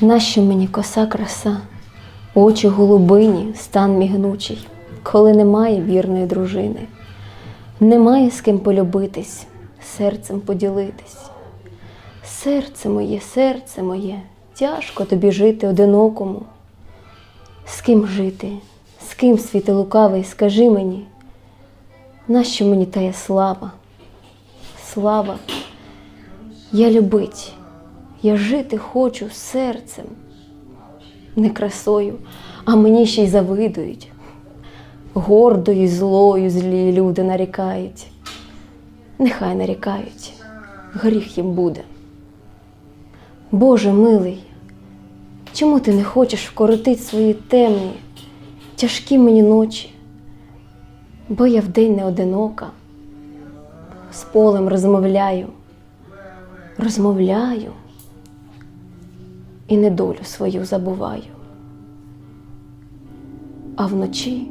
Нащо мені коса краса, очі голубині, стан мігнучий, коли немає вірної дружини, немає з ким полюбитись, серцем поділитись. Серце моє, серце моє, тяжко тобі жити одинокому. З ким жити, з ким світи лукавий, скажи мені, нащо мені тая слава? Слава, я любить, я жити хочу серцем, не красою, а мені ще й завидують. Гордою, й злою злі люди нарікають. Нехай нарікають, гріх їм буде. Боже милий, чому ти не хочеш вкоротить свої темні, тяжкі мені ночі? Бо я вдень не одинока, з полем розмовляю, розмовляю і недолю свою забуваю. А вночі